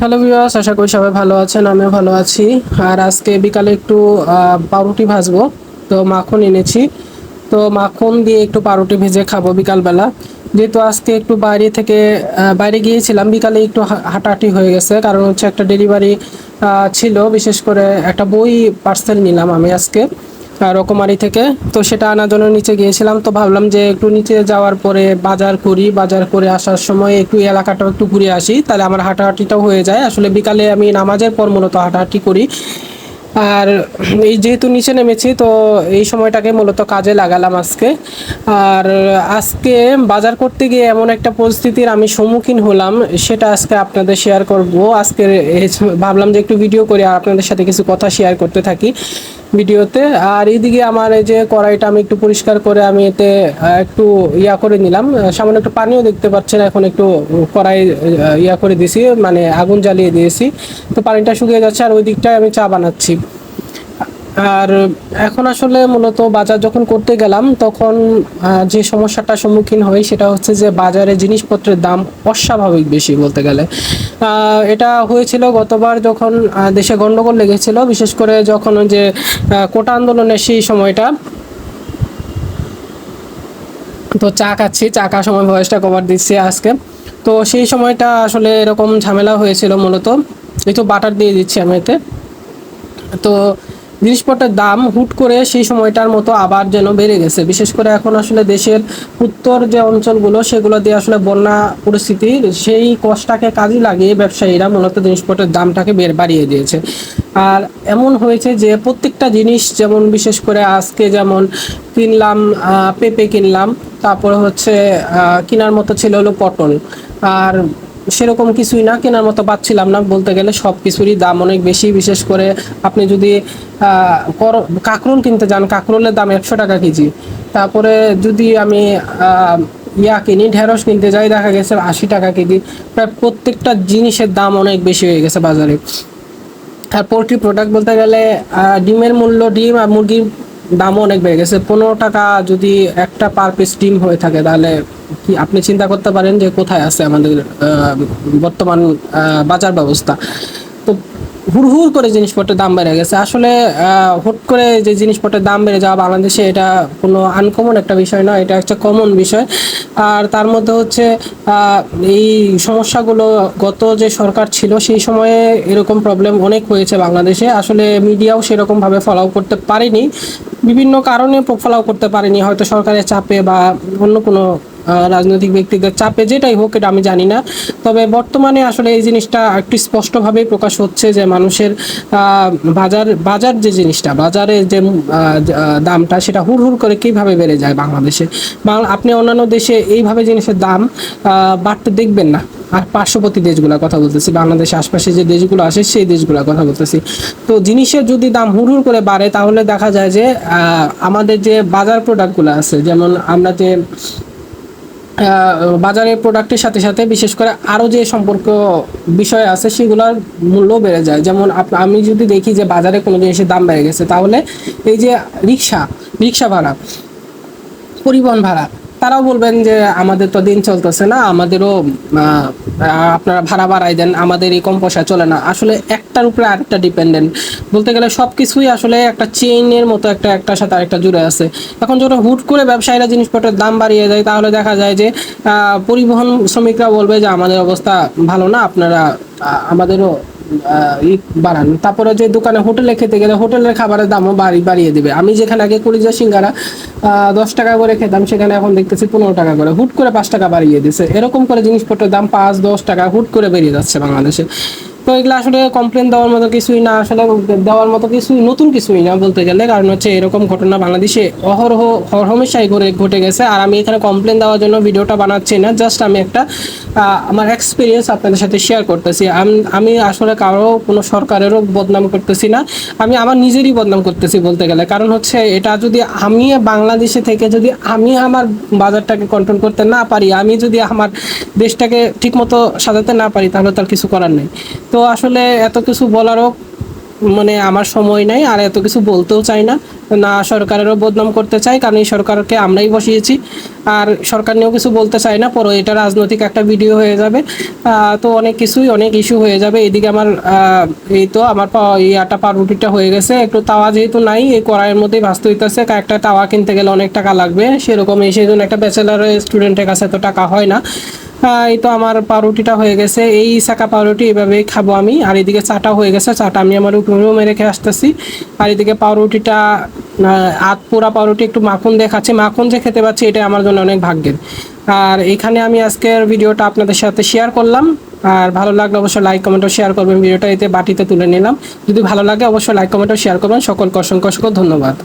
Hello viewers আশা করি সবাই ভালো আছেন, আমিও ভালো আছি। আর আজকে বিকালে একটু পাউরুটি ভাজবো, তো মাখন এনেছি। তো মাখন দিয়ে একটু পাউরুটি ভেজে খাব বিকালবেলা। যেহেতু আজকে একটু বাইরে থেকে বাইরে গিয়েছিলাম, বিকালে একটু হাঁটাহাঁটি হয়ে গেছে। কারণ হচ্ছে একটা ডেলিভারি ছিল, বিশেষ করে একটা বই পার্সেল নিলাম আমি আজকে। রকমারি থেকে। তো সেটা আনার জন্য নিচে গিয়েছিলাম। তো ভাবলাম যে একটু নিচে যাওয়ার পরে বাজার করি। বাজার করে আসার সময় একটু এলাকাটাও একটু ঘুরে আসি। তাহলে আমার হাঁটাহাঁটিটাও হয়ে যায়। আসলে বিকালে আমি নামাজের পর মূলত হাঁটাহাঁটি করি। আর এই যেহেতু নিচে নেমেছি, তো এই সময়টাকে মূলত কাজে লাগালাম আজকে। আর আজকে বাজার করতে গিয়ে এমন একটা পরিস্থিতির আমি সম্মুখীন হলাম, সেটা আজকে আপনাদের শেয়ার করব। আজকে ভাবলাম যে একটু ভিডিও করে আর আপনাদের সাথে কিছু কথা শেয়ার করতে থাকি। ভিডিওতে। আর এইদিকে আমার এই যে কড়াইটা আমি একটু পরিষ্কার করে আমি এতে একটু ইয়া করে নিলাম। সামান্য একটু পানিও দেখতে পাচ্ছেন, এখন একটু কড়াই ইয়া করে দিয়েছি মানে আগুন জ্বালিয়ে দিয়েছি। তো পানিটা শুকিয়ে যাচ্ছে, আর ওই দিকটায় আমি চা বানাচ্ছি। আর এখন আসলে মূলত বাজার যখন করতে গেলাম, তখন যে সমস্যাটার সম্মুখীন হই সেটা হচ্ছে যে বাজারে জিনিসপত্রের দাম অস্বাভাবিক বেশি বলতে গেলে। এটা হয়েছিল গতবার যখন দেশে গন্ডগোল লেগেছিল, বিশেষ করে যখন যে কোটা আন্দোলনের সেই সময়টা। তো চা খাচ্ছি, চা খাওয়ার সময় ভয়েসটা কভার দিচ্ছি আজকে। তো সেই সময়টা আসলে এরকম ঝামেলা হয়েছিল মূলত। এই তো বাটার দিয়ে দিচ্ছি আমি এতে। তো জিনিসপত্রের দাম হুট করে সেই সময়টার মতো আবার যেন বেড়ে গেছে। বিশেষ করে এখন আসলে দেশের উত্তর যে অঞ্চলগুলো, সেগুলো দিয়ে আসলে বন্যা পরিস্থিতি, সেই কষ্টটাকে কাজে লাগিয়ে ব্যবসায়ীরা মূলত জিনিসপত্রের দামটাকে বের বাড়িয়ে দিয়েছে। আর এমন হয়েছে যে প্রত্যেকটা জিনিস যেমন বিশেষ করে আজকে যেমন কিনলাম পেঁপে কিনলাম, তারপরে হচ্ছে কেনার মতো ছিল হলো পটল। আর সেরকম কিছুই না, কেনার মতো পাচ্ছিলাম না। বলতে গেলে সব কিছুরই দাম অনেক বেশি, বিশেষ করে আপনি যদি কাঁকরোল কিনতে যান, কাঁকরোলের দাম একশো টাকা কেজি। তারপরে যদি আমি ইয়া কিনি, ঢেঁড়স কিনতে যাই, দেখা গেছে আশি টাকা কেজি। প্রায় প্রত্যেকটা জিনিসের দাম অনেক বেশি হয়ে গেছে বাজারে। আর পোলট্রি প্রোডাক্ট বলতে গেলে ডিমের মূল্য ডিম আর মুরগির দামও অনেক বেড়ে গেছে। পনেরো টাকা যদি একটা পার পিস ডিম হয়ে থাকে, তাহলে কি আপনি চিন্তা করতে পারেন যে কোথায় আছে আমাদের বর্তমান বাজার ব্যবস্থা? হুড় হুড় করে জিনিসপত্রের দাম বেড়ে গেছে। আসলে হুট করে যে জিনিসপত্রের দাম বেড়ে যাওয়া বাংলাদেশে এটা কোনো আনকমন একটা বিষয় না এটা একটা কমন বিষয়। আর তার মধ্যে হচ্ছে এই সমস্যাগুলো গত যে সরকার ছিল সেই সময়ে এরকম প্রবলেম অনেক হয়েছে বাংলাদেশে। আসলে মিডিয়াও সেরকমভাবে ফলো করতে পারেনি। বিভিন্ন কারণে ফলো করতে পারেনি। হয়তো সরকারের চাপে বা অন্য কোনো রাজনৈতিক ব্যক্তিদের চাপে, যেটাই হোক, এটা আমি জানি না। তবে বর্তমানে আসলে এই জিনিসটা একটু স্পষ্টভাবে প্রকাশ হচ্ছে যে মানুষের বাজার বাজার যে জিনিসটা, বাজারে যে দামটা, সেটা হুড় হুড় করে কীভাবে বেড়ে যায় বাংলাদেশে? বাংলা আপনি অন্যান্য দেশে এইভাবে জিনিসের দাম বাড়তে দেখবেন না। আর পার্শ্ববর্তী দেশগুলোর কথা বলতেছি, বাংলাদেশের আশপাশে যে দেশগুলো আসে, সেই দেশগুলোর কথা বলতেছি। তো জিনিসের যদি দাম হুড় করে বাড়ে, তাহলে দেখা যায় যে আমাদের যে বাজার প্রোডাক্টগুলো আছে, যেমন আমরা যে বাজারের প্রোডাক্টের সাথে সাথে বিশেষ করে আরও যে সম্পর্ক বিষয় আছে, সেগুলোর মূল্য বেড়ে যায়। যেমন আমি যদি দেখি যে বাজারে কোনো জিনিসের দাম বেড়ে গেছে, তাহলে এই যে রিক্সা রিক্সা ভাড়া, পরিবহন ভাড়া তারাও বলবেন যে আমাদের তো দিন চলতেছে না, আমাদেরও আপনারা ভাড়া বাড়াই দেন, আমাদের এই কম পয়সা চলে না। আসলে একটার উপরে আরেকটা ডিপেন্ডেন্ট বলতে গেলে সব কিছুই আসলে একটা চেইনের মতো একটা, একটার সাথে আরেকটা জুড়ে আছে। এখন যখন হুট করে ব্যবসায়ীরা জিনিসপত্রের দাম বাড়িয়ে দেয়, তাহলে দেখা যায় যে পরিবহন শ্রমিকরা বলবে যে, আমাদের অবস্থা ভালো না, আপনারা আমাদেরও বাড়ান। তারপরে যে দোকানে হোটেলে খেতে গেলে হোটেলের খাবারের দামও বাড়ি, বাড়িয়ে দেবে। আমি যেখানে আগে কলিজা সিঙ্গারা দশ টাকা করে খেতাম, সেখানে এখন দেখতেছি পনেরো টাকা করে। হুট করে পাঁচ টাকা বাড়িয়ে দিছে। এরকম করে জিনিসপত্রের দাম পাঁচ, দশ টাকা হুট করে বেরিয়ে যাচ্ছে বাংলাদেশে। তো এগুলো আসলে কমপ্লেন দেওয়ার মতো কিছুই না, আসলে দেওয়ার মতো কিছুই, নতুন কিছুই না বলতে গেলে। কারণ হচ্ছে এরকম ঘটনা বাংলাদেশে অহরহ হরহমেশাই ঘটে ঘটে গেছে। আর আমি এখানে কমপ্লেন দেওয়ার জন্য ভিডিওটা বানাচ্ছি না জাস্ট আমি একটা আমার এক্সপিরিয়েন্স আপনাদের সাথে শেয়ার করতেছি। আমি আসলে কারও, কোনো সরকারেরও বদনাম করতেছি না। আমি আমার নিজেরই বদনাম করতেছি বলতে গেলে। কারণ হচ্ছে এটা যদি আমি বাংলাদেশে থেকে যদি আমি আমার বাজারটাকে কন্ট্রোল করতে না পারি, আমি যদি আমার দেশটাকে ঠিকমতো সাজাতে না পারি, তাহলে তার কিছু করার নেই। তো আসলে এত কিছু বলারও মানে আমার সময় নাই আর এত কিছু বলতেও চাই না। না সরকারেরও বদনাম করতে চাই, কারণ এই সরকারকে আমরাই বসিয়েছি। আর সরকার নিয়েও কিছু বলতে চাই না, পরে এটা রাজনৈতিক একটা ভিডিও হয়ে যাবে। তো অনেক কিছুই, অনেক ইস্যু হয়ে যাবে। এদিকে আমার এই তো আমার ইয়াটা পাউরুটিটা হয়ে গেছে। একটু তাওয়া যেহেতু নাই, এই কড়াইয়ের মধ্যেই ভাজতে হইতেছে। একটা তাওয়া কিনতে গেলে অনেক টাকা লাগবে। সেরকম এই সেই একটা ব্যাচেলার স্টুডেন্টের কাছে তো টাকা হয় না। এই তো আমার পাউরুটিটা হয়ে গেছে। এই শাকা পাউরুটি এভাবেই খাব আমি। আর এদিকে চাটা হয়ে গেছে। চাটা আমি আমার রুমে রেখে আসতেছি। আর এদিকে পাউরুটিটা আধ পোড়া পাউরুটি একটু মাখন দিয়ে খাচ্ছি। মাখন যে খেতে পাচ্ছি এটা আমার জন্য অনেক ভাগ্যের। আর এখানে আমি আজকের ভিডিওটা আপনাদের সাথে শেয়ার করলাম। আর ভালো লাগলে অবশ্যই লাইক কমেন্টও শেয়ার করবেন। ভিডিওটা এতে বাটিতে তুলে নিলাম। যদি ভালো লাগে, অবশ্যই লাইক কমেন্টও শেয়ার করবেন। সকলকে অসংখ্য অসংখ্য ধন্যবাদ।